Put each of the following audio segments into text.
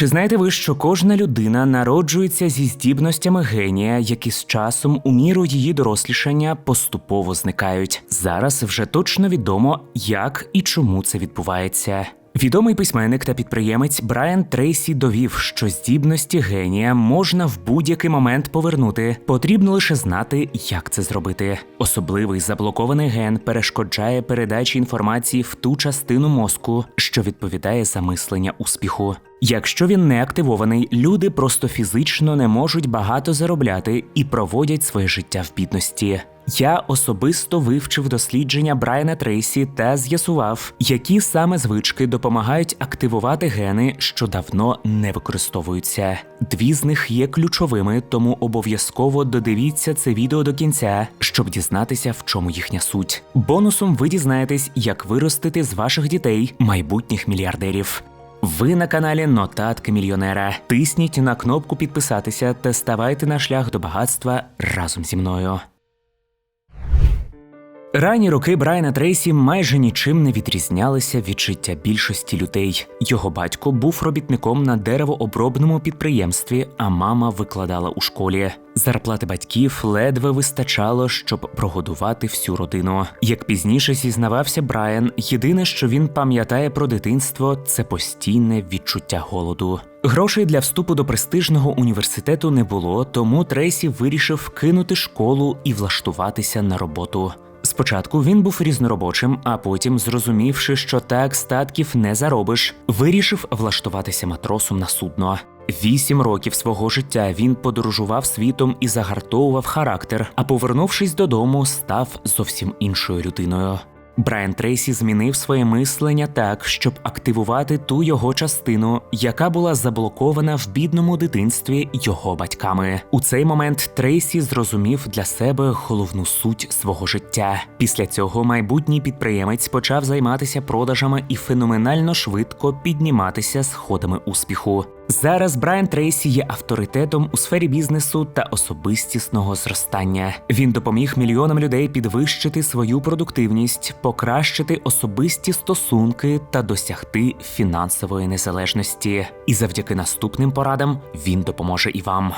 Чи знаєте ви, що кожна людина народжується зі здібностями генія, які з часом у міру її дорослішання поступово зникають? Зараз вже точно відомо, як і чому це відбувається. Відомий письменник та підприємець Брайан Трейсі довів, що здібності генія можна в будь-який момент повернути. Потрібно лише знати, як це зробити. Особливий заблокований ген перешкоджає передачі інформації в ту частину мозку, що відповідає за мислення успіху. Якщо він не активований, люди просто фізично не можуть багато заробляти і проводять своє життя в бідності. Я особисто вивчив дослідження Брайана Трейсі та з'ясував, які саме звички допомагають активувати гени, що давно не використовуються. Дві з них є ключовими, тому обов'язково додивіться це відео до кінця, щоб дізнатися, в чому їхня суть. Бонусом ви дізнаєтесь, як виростити з ваших дітей майбутніх мільярдерів. Ви на каналі Нотатки Мільйонера. Тисніть на кнопку підписатися та ставайте на шлях до багатства разом зі мною. Ранні роки Брайана Трейсі майже нічим не відрізнялися від життя більшості людей. Його батько був робітником на деревообробному підприємстві, а мама викладала у школі. Зарплати батьків ледве вистачало, щоб прогодувати всю родину. Як пізніше зізнавався Брайан, єдине, що він пам'ятає про дитинство, це постійне відчуття голоду. Грошей для вступу до престижного університету не було, тому Трейсі вирішив кинути школу і влаштуватися на роботу. Спочатку він був різноробочим, а потім, зрозумівши, що так статків не заробиш, вирішив влаштуватися матросом на судно. Вісім років свого життя він подорожував світом і загартовував характер, а повернувшись додому, став зовсім іншою людиною. Брайан Трейсі змінив своє мислення так, щоб активувати ту його частину, яка була заблокована в бідному дитинстві його батьками. У цей момент Трейсі зрозумів для себе головну суть свого життя. Після цього майбутній підприємець почав займатися продажами і феноменально швидко підніматися сходами успіху. Зараз Брайан Трейсі є авторитетом у сфері бізнесу та особистісного зростання. Він допоміг мільйонам людей підвищити свою продуктивність, покращити особисті стосунки та досягти фінансової незалежності. І завдяки наступним порадам він допоможе і вам.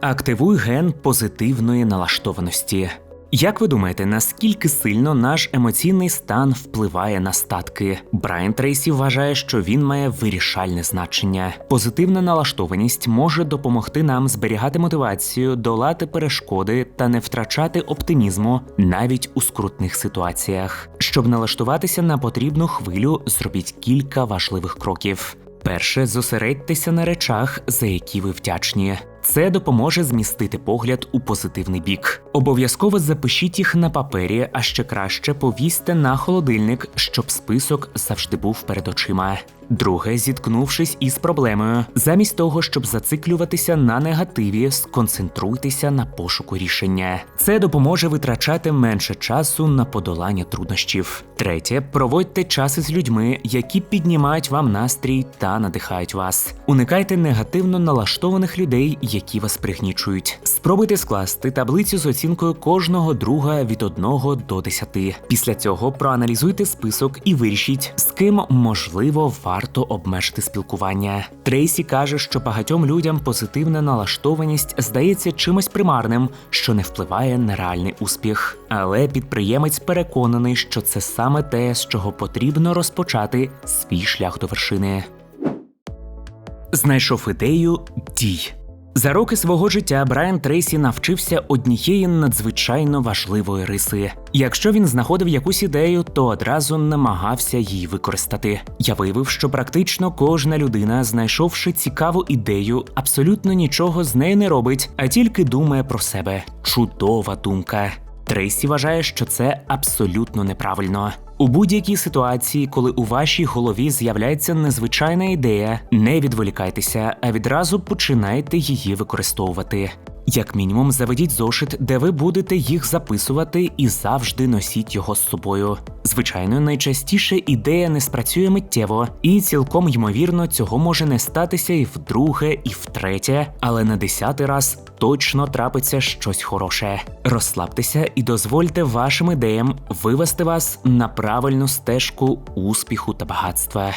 Активуй ген позитивної налаштованості. Як ви думаєте, наскільки сильно наш емоційний стан впливає на статки? Брайан Трейсі вважає, що він має вирішальне значення. Позитивна налаштованість може допомогти нам зберігати мотивацію, долати перешкоди та не втрачати оптимізму навіть у скрутних ситуаціях. Щоб налаштуватися на потрібну хвилю, зробіть кілька важливих кроків. Перше, зосередьтеся на речах, за які ви вдячні. Це допоможе змістити погляд у позитивний бік. Обов'язково запишіть їх на папері, а ще краще повісьте на холодильник, щоб список завжди був перед очима. Друге, зіткнувшись із проблемою, замість того, щоб зациклюватися на негативі, сконцентруйтеся на пошуку рішення. Це допоможе витрачати менше часу на подолання труднощів. Третє, проводьте час із людьми, які піднімають вам настрій та надихають вас. Уникайте негативно налаштованих людей, які вас пригнічують. Спробуйте скласти таблицю з оцінкою кожного друга від 1 до 10. Після цього проаналізуйте список і вирішіть, з ким можливо варто обмежити спілкування. Трейсі каже, що багатьом людям позитивна налаштованість здається чимось примарним, що не впливає на реальний успіх. Але підприємець переконаний, що це саме те, з чого потрібно розпочати свій шлях до вершини. Знайшов ідею дій. За роки свого життя Брайан Трейсі навчився однієї надзвичайно важливої риси. Якщо він знаходив якусь ідею, то одразу намагався її використати. Я виявив, що практично кожна людина, знайшовши цікаву ідею, абсолютно нічого з нею не робить, а тільки думає про себе. Чудова думка. Трейсі вважає, що це абсолютно неправильно. У будь-якій ситуації, коли у вашій голові з'являється незвичайна ідея, не відволікайтеся, а відразу починайте її використовувати. Як мінімум, заведіть зошит, де ви будете їх записувати, і завжди носіть його з собою. Звичайно, найчастіше ідея не спрацює миттєво, і цілком ймовірно, цього може не статися і вдруге, і втретє, але на десятий раз точно трапиться щось хороше. Розслабтеся і дозвольте вашим ідеям вивести вас на правильну стежку успіху та багатства.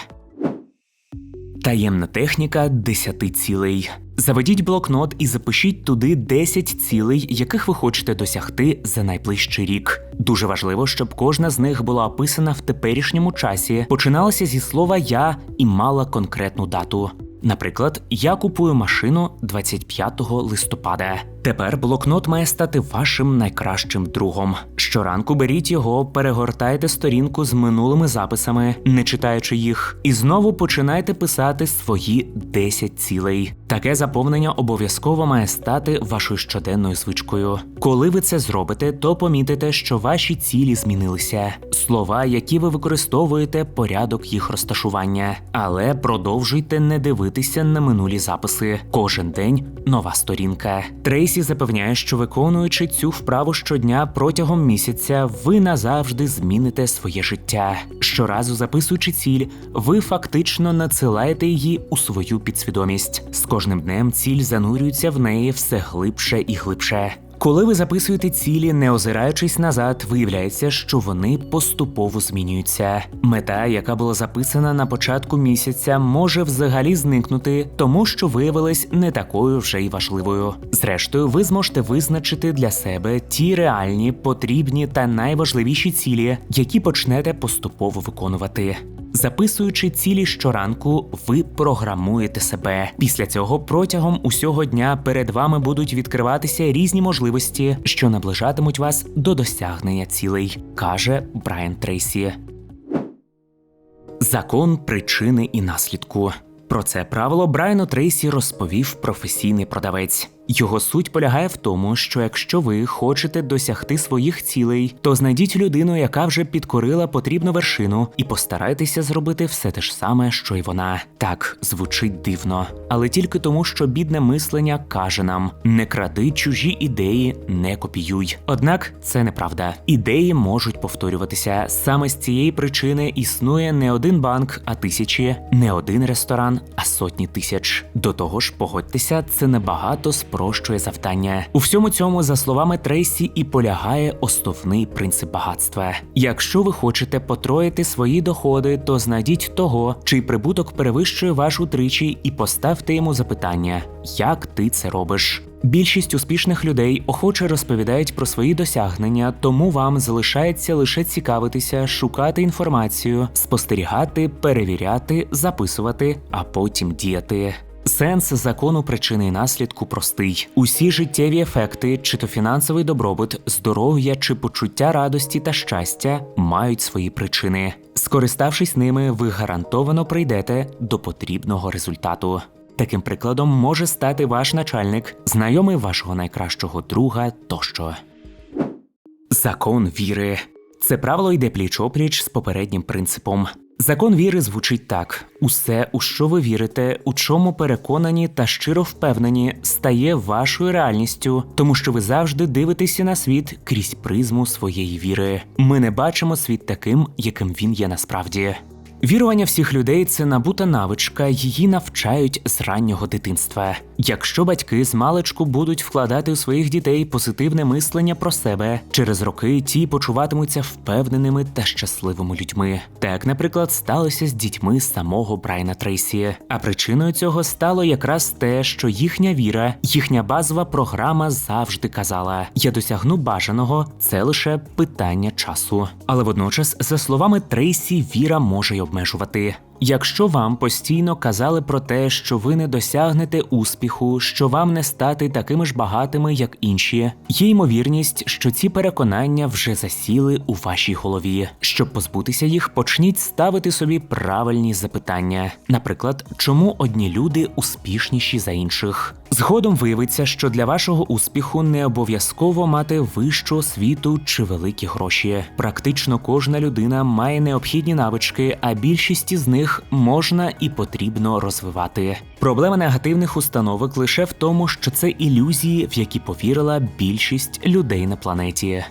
Таємна техніка 10 цілей. Заведіть блокнот і запишіть туди 10 цілей, яких ви хочете досягти за найближчий рік. Дуже важливо, щоб кожна з них була описана в теперішньому часі, починалася зі слова я і мала конкретну дату. Наприклад, я купую машину 25 листопада. Тепер блокнот має стати вашим найкращим другом. Щоранку беріть його, перегортайте сторінку з минулими записами, не читаючи їх, і знову починайте писати свої 10 цілей. Таке заповнення обов'язково має стати вашою щоденною звичкою. Коли ви це зробите, то помітите, що ваші цілі змінилися. Слова, які ви використовуєте, порядок їх розташування, але продовжуйте не дивитися на минулі записи. Кожен день нова сторінка. Трейсі запевняє, що виконуючи цю вправу щодня протягом місяця, ви назавжди зміните своє життя. Щоразу записуючи ціль, ви фактично надсилаєте її у свою підсвідомість. З кожним днем ціль занурюється в неї все глибше і глибше. Коли ви записуєте цілі, не озираючись назад, виявляється, що вони поступово змінюються. Мета, яка була записана на початку місяця, може взагалі зникнути, тому що виявилась не такою вже й важливою. Зрештою, ви зможете визначити для себе ті реальні, потрібні та найважливіші цілі, які почнете поступово виконувати. Записуючи цілі щоранку, ви програмуєте себе. Після цього протягом усього дня перед вами будуть відкриватися різні можливості, що наближатимуть вас до досягнення цілей, каже Брайан Трейсі. Закон причини і наслідку. Про це правило Брайану Трейсі розповів професійний продавець. Його суть полягає в тому, що якщо ви хочете досягти своїх цілей, то знайдіть людину, яка вже підкорила потрібну вершину, і постарайтеся зробити все те ж саме, що й вона. Так звучить дивно, але тільки тому, що бідне мислення каже нам: не кради чужі ідеї, не копіюй. Однак це неправда. Ідеї можуть повторюватися. Саме з цієї причини існує не один банк, а тисячі, не один ресторан, а сотні тисяч. До того ж, погодьтеся, це небагато спрощує завдання. У всьому цьому, за словами Трейсі, і полягає основний принцип багатства. Якщо ви хочете потроїти свої доходи, то знайдіть того, чий прибуток перевищує ваш утричі, і поставте йому запитання, як ти це робиш. Більшість успішних людей охоче розповідають про свої досягнення, тому вам залишається лише цікавитися, шукати інформацію, спостерігати, перевіряти, записувати, а потім діяти. Сенс закону причини і наслідку простий: усі життєві ефекти, чи то фінансовий добробут, здоров'я чи почуття радості та щастя, мають свої причини. Скориставшись ними, ви гарантовано прийдете до потрібного результату. Таким прикладом може стати ваш начальник, знайомий вашого найкращого друга тощо. Закон віри. Це правило йде пліч-опліч з попереднім принципом. Закон віри звучить так: усе, у що ви вірите, у чому переконані та щиро впевнені, стає вашою реальністю, тому що ви завжди дивитеся на світ крізь призму своєї віри. Ми не бачимо світ таким, яким він є насправді. Вірування всіх людей це набута навичка, її навчають з раннього дитинства. Якщо батьки з маличку будуть вкладати у своїх дітей позитивне мислення про себе, через роки ті почуватимуться впевненими та щасливими людьми. Так, наприклад, сталося з дітьми самого Брайна Трейсі. А причиною цього стало якраз те, що їхня віра, їхня базова програма завжди казала: я досягну бажаного, це лише питання часу. Але водночас, за словами Трейсі, віра може й обмежувати. Якщо вам постійно казали про те, що ви не досягнете успіху, що вам не стати такими ж багатими, як інші, є ймовірність, що ці переконання вже засіли у вашій голові. Щоб позбутися їх, почніть ставити собі правильні запитання. Наприклад, чому одні люди успішніші за інших? Згодом виявиться, що для вашого успіху не обов'язково мати вищу освіту чи великі гроші. Практично кожна людина має необхідні навички, а більшість із них можна і потрібно розвивати. Проблема негативних установок лише в тому, що це ілюзії, в які повірила більшість людей на планеті.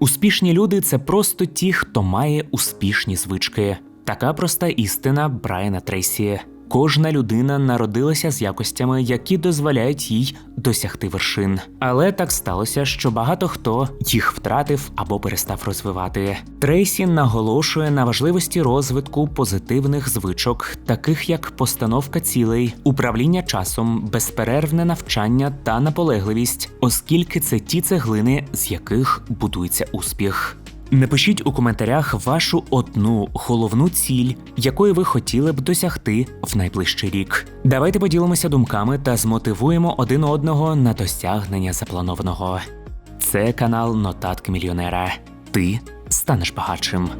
Успішні люди це просто ті, хто має успішні звички. Така проста істина Брайана Трейсі. Кожна людина народилася з якостями, які дозволяють їй досягти вершин. Але так сталося, що багато хто їх втратив або перестав розвивати. Трейсі наголошує на важливості розвитку позитивних звичок, таких як постановка цілей, управління часом, безперервне навчання та наполегливість, оскільки це ті цеглини, з яких будується успіх. Напишіть у коментарях вашу одну головну ціль, якої ви хотіли б досягти в найближчий рік. Давайте поділимося думками та змотивуємо один одного на досягнення запланованого. Це канал Нотатки мільйонера. Ти станеш багатшим.